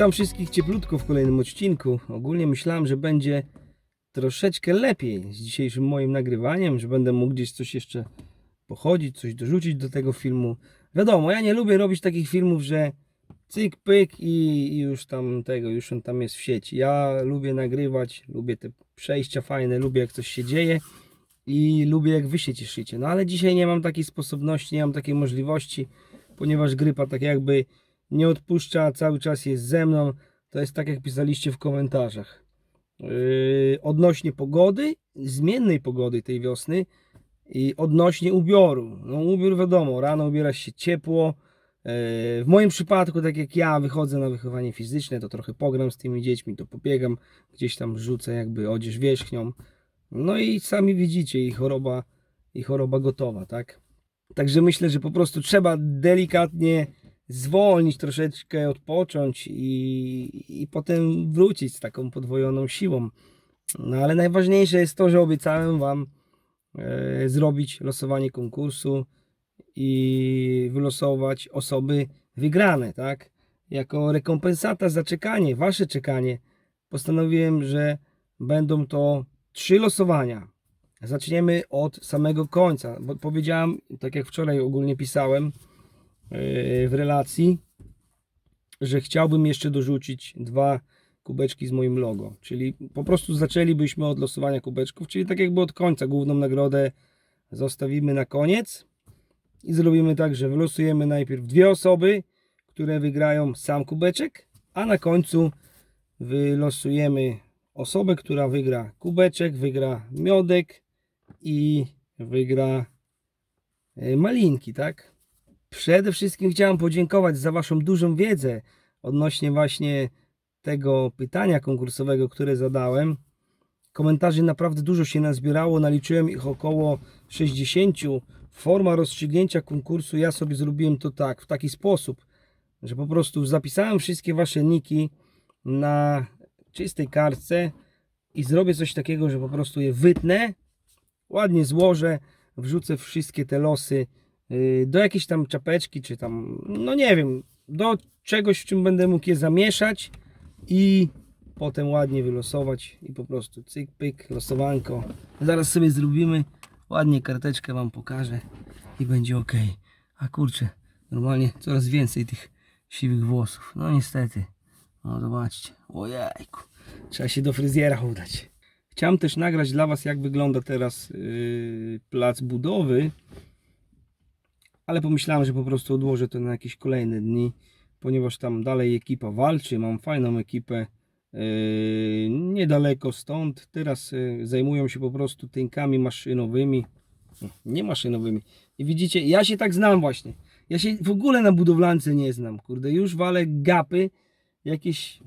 Witam wszystkich cieplutko w kolejnym odcinku. Ogólnie myślałem, że będzie troszeczkę lepiej z dzisiejszym moim nagrywaniem, że będę mógł gdzieś coś jeszcze pochodzić, coś dorzucić do tego filmu. Wiadomo, ja nie lubię robić takich filmów, że cyk, pyk i już tam tego, już on tam jest w sieci. Ja lubię nagrywać, lubię te przejścia fajne, lubię jak coś się dzieje i lubię jak wy się cieszycie. No ale dzisiaj nie mam takiej sposobności, nie mam takiej możliwości, ponieważ grypa tak jakby nie odpuszcza, cały czas jest ze mną. To jest tak jak pisaliście w komentarzach. Yy, odnośnie pogody, zmiennej pogody tej wiosny i odnośnie ubioru. No ubiór wiadomo, rano ubiera się ciepło. Yy, w moim przypadku, tak jak ja wychodzę na wychowanie fizyczne, to trochę pogram z tymi dziećmi, to pobiegam, gdzieś tam rzucę jakby odzież wierzchnią. No i sami widzicie, i choroba, i choroba gotowa, tak? Także myślę, że po prostu trzeba delikatnie zwolnić troszeczkę, odpocząć i, i potem wrócić z taką podwojoną siłą. No ale najważniejsze jest to, że obiecałem Wam e, zrobić losowanie konkursu i wylosować osoby wygrane, tak? Jako rekompensata za czekanie, Wasze czekanie, postanowiłem, że będą to trzy losowania. Zaczniemy od samego końca, bo powiedziałem, tak jak wczoraj ogólnie pisałem, w relacji, że chciałbym jeszcze dorzucić dwa kubeczki z moim logo. Czyli po prostu zaczęlibyśmy od losowania kubeczków, czyli tak jakby od końca. Główną nagrodę zostawimy na koniec i zrobimy tak, że wylosujemy najpierw dwie osoby, które wygrają sam kubeczek, a na końcu wylosujemy osobę, która wygra kubeczek, wygra miodek i wygra e, malinki, tak? Przede wszystkim chciałem podziękować za Waszą dużą wiedzę odnośnie właśnie tego pytania konkursowego, które zadałem. Komentarzy naprawdę dużo się nazbierało, naliczyłem ich około 60. Forma rozstrzygnięcia konkursu, ja sobie zrobiłem to tak, w taki sposób, że po prostu zapisałem wszystkie Wasze niki na czystej kartce i zrobię coś takiego, że po prostu je wytnę, ładnie złożę, wrzucę wszystkie te losy do jakiejś tam czapeczki, czy tam, no nie wiem, do czegoś, w czym będę mógł je zamieszać i potem ładnie wylosować i po prostu cyk, pyk, losowanko. Zaraz sobie zrobimy, ładnie karteczkę Wam pokażę i będzie ok. A kurczę, normalnie coraz więcej tych siwych włosów. No niestety. No zobaczcie. Ojejku. Trzeba się do fryzjera udać. Chciałem też nagrać dla Was, jak wygląda teraz yy, plac budowy, ale pomyślałem, że po prostu odłożę to na jakieś kolejne dni, ponieważ tam dalej ekipa walczy. Mam fajną ekipę yy, niedaleko stąd. Teraz yy, zajmują się po prostu tynkami maszynowymi, nie maszynowymi. I widzicie, ja się tak znam właśnie. Ja się w ogóle na budowlance nie znam. Kurde, już walę gapy jakieś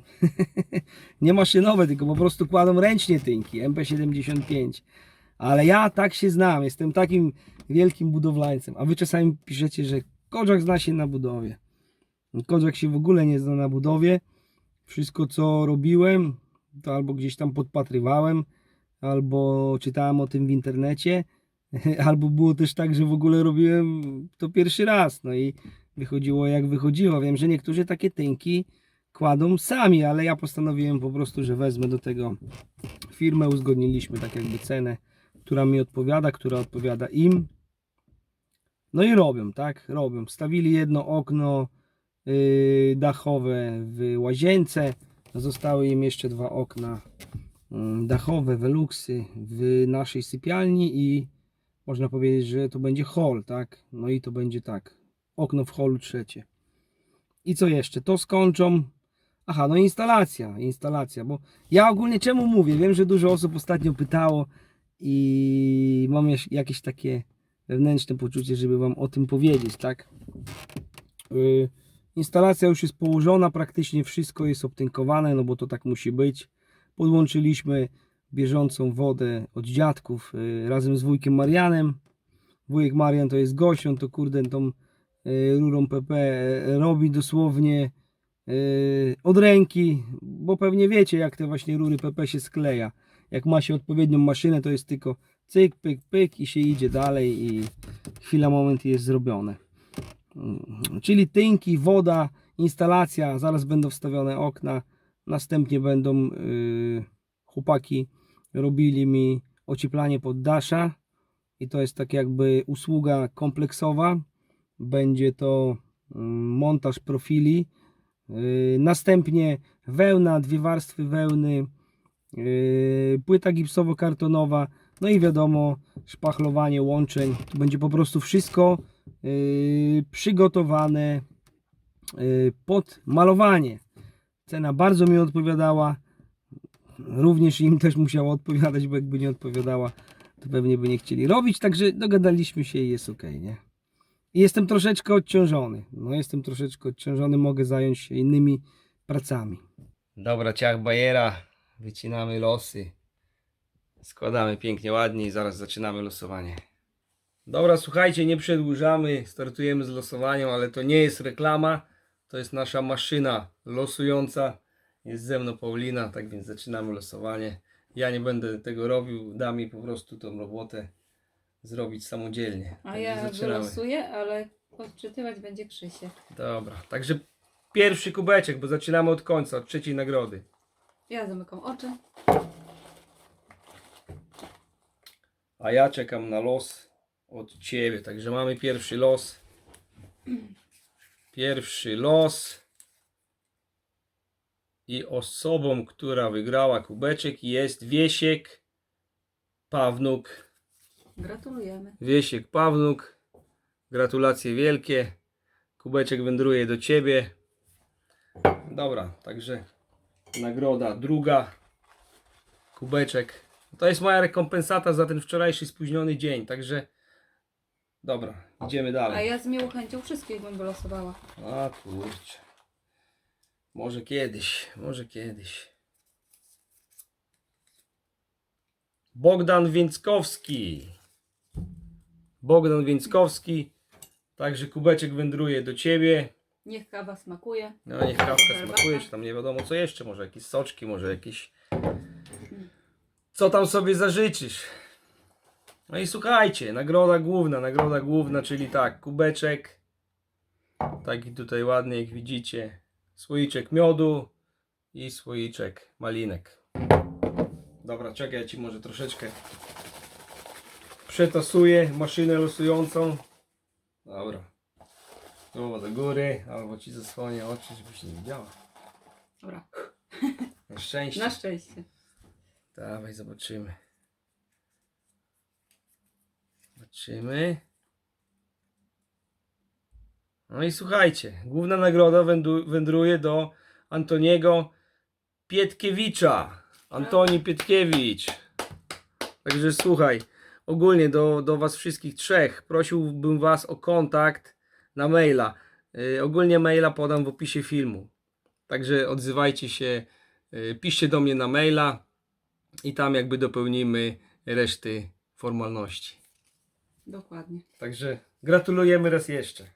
nie maszynowe, tylko po prostu kładą ręcznie tynki MP75. Ale ja tak się znam, jestem takim wielkim budowlańcem. A wy czasami piszecie, że Kodzak zna się na budowie. Kodzak się w ogóle nie zna na budowie. Wszystko co robiłem, to albo gdzieś tam podpatrywałem, albo czytałem o tym w internecie, albo było też tak, że w ogóle robiłem to pierwszy raz. No i wychodziło jak wychodziło. Wiem, że niektórzy takie tynki kładą sami, ale ja postanowiłem po prostu, że wezmę do tego firmę, uzgodniliśmy tak jakby cenę, która mi odpowiada, która odpowiada im. No i robią, tak? Robią. Stawili jedno okno yy, dachowe w łazience. Zostały im jeszcze dwa okna mm, dachowe, veluxy w naszej sypialni i można powiedzieć, że to będzie hall, tak? No i to będzie tak. Okno w hallu trzecie. I co jeszcze? To skończą. Aha, no instalacja, instalacja, bo ja ogólnie czemu mówię? Wiem, że dużo osób ostatnio pytało i mam jakieś takie wewnętrzne poczucie, żeby wam o tym powiedzieć, tak? Yy, instalacja już jest położona, praktycznie wszystko jest obtynkowane, no bo to tak musi być. Podłączyliśmy bieżącą wodę od dziadków yy, razem z wujkiem Marianem. Wujek Marian to jest gość, on to kurde tą yy, rurą PP yy, robi dosłownie od ręki, bo pewnie wiecie jak te właśnie rury PP się skleja. Jak ma się odpowiednią maszynę, to jest tylko cyk, pyk, pyk i się idzie dalej i chwila, moment jest zrobione. Mm, Czyli tynki, woda, instalacja, zaraz będą wstawione okna, następnie będą yy, chłopaki robili mi ocieplanie poddasza i to jest tak jakby usługa kompleksowa. Będzie to mm, montaż profili, yy, następnie wełna, dwie warstwy wełny, yy, płyta gipsowo-kartonowa, no i wiadomo, szpachlowanie łączeń. To będzie po prostu wszystko yy, przygotowane yy, pod malowanie. Cena bardzo mi odpowiadała. Również im też musiała odpowiadać, bo jakby nie odpowiadała, to pewnie by nie chcieli robić. Także dogadaliśmy się i jest ok, nie? Jestem troszeczkę odciążony. No jestem troszeczkę odciążony, mogę zająć się innymi pracami. Dobra, ciach bajera. Wycinamy losy. Składamy pięknie, ładnie i zaraz zaczynamy losowanie. Dobra, słuchajcie, nie przedłużamy, startujemy z losowaniem, ale to nie jest reklama, to jest nasza maszyna losująca. Jest ze mną Paulina, tak więc zaczynamy losowanie. Ja nie będę tego robił, da mi po prostu tą robotę zrobić samodzielnie. A Także ja wylosuję, ale odczytywać będzie Krzysiek. Dobra, także pierwszy kubeczek, bo zaczynamy od końca, od trzeciej nagrody. Ja zamykam oczy. A ja czekam na los od ciebie. Także mamy pierwszy los. Pierwszy los. I osobą, która wygrała kubeczek jest Wiesiek Pawnuk. Gratulujemy. Wiesiek Pawnuk. Gratulacje wielkie. Kubeczek wędruje do ciebie. Dobra, także nagroda druga. Kubeczek. To jest moja rekompensata za ten wczorajszy spóźniony dzień. Także dobra, idziemy A dalej. ja z miłą chęcią wszystkich bym wylosowała. A kurczę. Może kiedyś, może kiedyś. Bogdan Więckowski. Bogdan Więckowski. Także kubeczek wędruje do ciebie. Niech kawa smakuje. No niech kawka Herbata. smakuje, czy tam nie wiadomo co jeszcze, może jakieś soczki, może jakieś... Co tam sobie zażyczysz? No i słuchajcie, nagroda główna, nagroda główna, czyli tak, kubeczek, taki tutaj ładny jak widzicie, słoiczek miodu i słoiczek malinek. Dobra, czekaj, ja Ci może troszeczkę przetasuję maszynę losującą. Dobra. Głowa do góry, albo Ci zasłonię oczy, żebyś nie widziała. Dobra. Na szczęście. Na szczęście. Dawaj, zobaczymy. Zobaczymy. No i słuchajcie, główna nagroda wędruje do Antoniego Pietkiewicza. Antoni Pietkiewicz. Także słuchaj, ogólnie do, do Was wszystkich trzech prosiłbym Was o kontakt na maila. Yy, ogólnie maila podam w opisie filmu. Także odzywajcie się, yy, piszcie do mnie na maila i tam jakby dopełnimy reszty formalności. Dokładnie. Także gratulujemy raz jeszcze.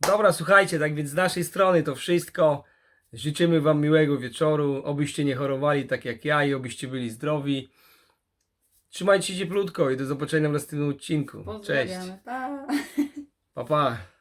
Dobra, słuchajcie, tak więc z naszej strony to wszystko. Życzymy Wam miłego wieczoru, obyście nie chorowali tak jak ja i obyście byli zdrowi. Trzymajcie się cieplutko i do zobaczenia w następnym odcinku. Cześć. Pa. Pa, pa.